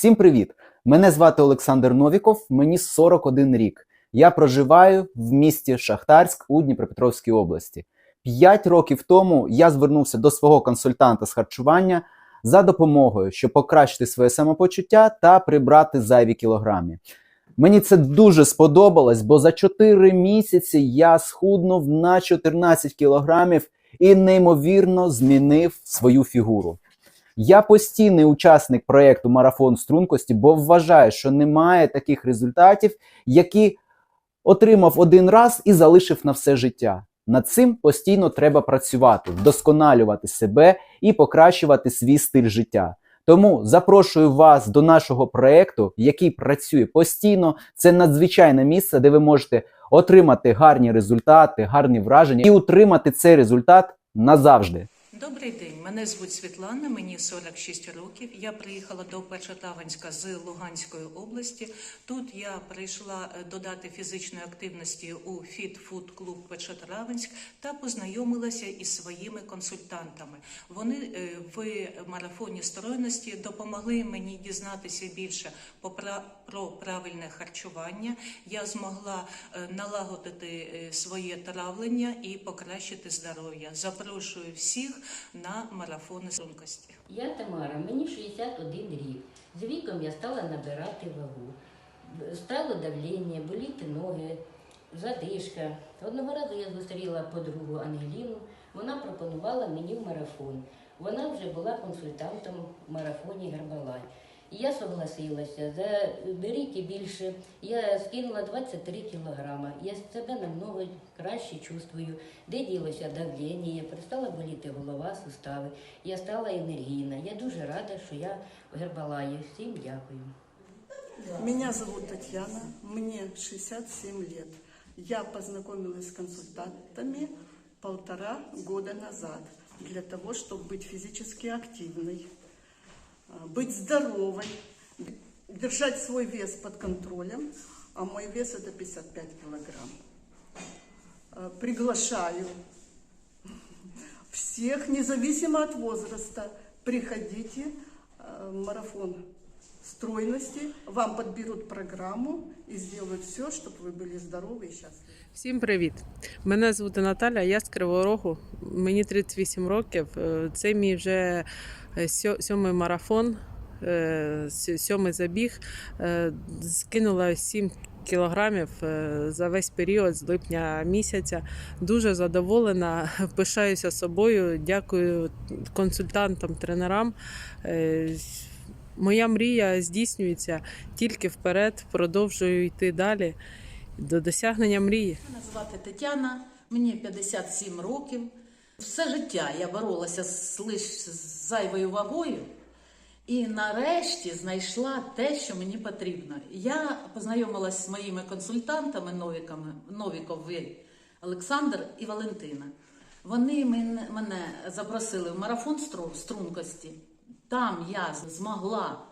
Всім привіт! Мене звати Олександр Новіков, мені 41 рік. Я проживаю в місті Шахтарськ у Дніпропетровській області. П'ять років тому я звернувся до свого консультанта з харчування за допомогою, щоб покращити своє самопочуття та прибрати зайві кілограми. Мені це дуже сподобалось, бо за 4 місяці я схуднув на 14 кілограмів і неймовірно змінив свою фігуру. Я постійний учасник проєкту Марафон стрункості, бо вважаю, що немає таких результатів, які отримав один раз і залишив на все життя. Над цим постійно треба працювати, вдосконалювати себе і покращувати свій стиль життя. Тому запрошую вас до нашого проєкту, який працює постійно. Це надзвичайне місце, де ви можете отримати гарні результати, гарні враження і утримати цей результат назавжди. Добрий день, мене звуть Світлана, мені 46 років. Я приїхала до Першотаванська з Луганської області. Тут я прийшла е, додати фізичної активності у Food Club Першотравенськ та познайомилася із своїми консультантами. Вони е, в марафоні стройності допомогли мені дізнатися більше про правильне харчування. Я змогла е, налагодити своє травлення і покращити здоров'я. Запрошую всіх на марафони стрункості. Я Тамара, мені 61 рік. З віком я стала набирати вагу. Стало давлення, боліти ноги, задишка. Одного разу я зустріла подругу Ангеліну, вона пропонувала мені в марафон. Вона вже була консультантом в марафоні Гербалай. Я согласилася. За рік і більше я скинула 23 кілограма. Я себе намного краще чувствую. Де ділося давлення, перестала боліти голова, сустави. Я стала енергійна. Я дуже рада, що я в Гербалаї. Всім дякую. Меня зовут Татьяна, мне 67 лет. Я познакомилась с консультантами полтора года назад для того, чтобы быть физически активной, быть здоровой, держать свой вес под контролем, а мой вес это 55 килограмм. А, Приглашаю всех, независимо от возраста, приходите э, в марафон стройности, вам подберут программу и сделают все, чтобы вы были здоровы и счастливы. Всім привіт! Мене звати Наталя, я з Кривого Рогу. Мені 38 років. Е, Це мій вже е, сьо- сьомий марафон, е, сьо- сьомий забіг. Е, Скинула 7 кілограмів е, за весь період з липня місяця. Дуже задоволена, пишаюся собою. Дякую консультантам, тренерам. Моя мрія здійснюється тільки вперед, продовжую йти далі до досягнення мрії. Мене звати Тетяна, мені 57 років. Все життя я боролася з лиш з зайвою вагою і нарешті знайшла те, що мені потрібно. Я познайомилася з моїми консультантами Новіками, Новікові Олександр і Валентина. Вони мене, запросили в марафон стру- стрункості. Там я змогла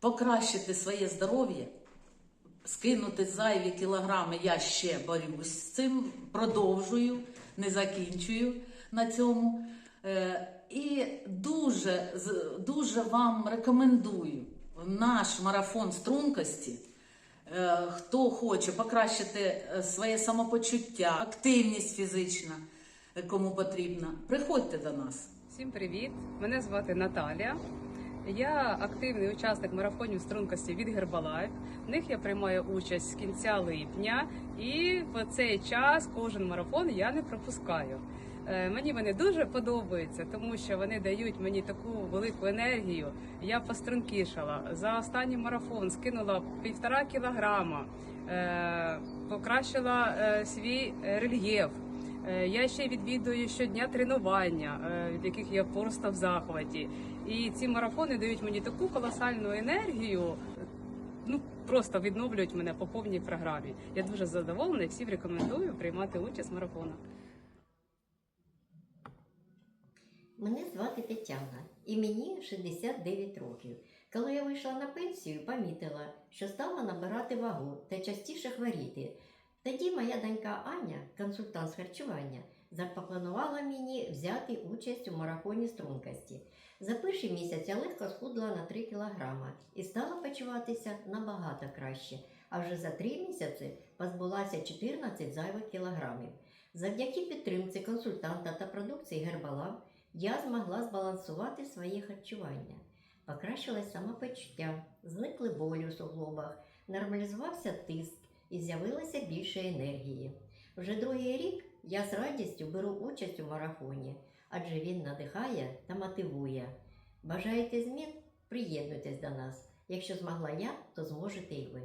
покращити своє здоров'я, скинути зайві кілограми, я ще борюсь з цим, продовжую, не закінчую на цьому. Е, І дуже, дуже вам рекомендую наш марафон стрункості. Е, Хто хоче покращити е, своє самопочуття, активність фізична, кому потрібна, приходьте до нас. Всім привіт! Мене звати Наталія. Я активний учасник марафонів стрункості від Herbalife. В них я приймаю участь з кінця липня, і в цей час кожен марафон я не пропускаю. Е, Мені вони дуже подобаються, тому що вони дають мені таку велику енергію. Я пострункішала. За останній марафон скинула півтора кілограма, е, покращила е, свій рельєф. Е, Я ще відвідую щодня тренування, е, від яких я просто в захваті. І ці марафони дають мені таку колосальну енергію. Ну просто відновлюють мене по повній програмі. Я дуже задоволена і всім рекомендую приймати участь в марафонах. Мене звати Тетяна і мені 69 років. Коли я вийшла на пенсію, помітила, що стала набирати вагу та частіше хворіти. Тоді моя донька Аня, консультант з харчування, запропонувала мені взяти участь у марафоні стрункості. За перший місяць я легко схудла на 3 кілограма і стала почуватися набагато краще, а вже за три місяці позбулася 14 зайвих кілограмів. Завдяки підтримці консультанта та продукції Гербалаб я змогла збалансувати своє харчування. Покращилось самопочуття, зникли болі у суглобах, нормалізувався тиск і з'явилося більше енергії. Вже другий рік я з радістю беру участь у марафоні, адже він надихає та мотивує. Бажаєте змін? Приєднуйтесь до нас. Якщо змогла я, то зможете і ви.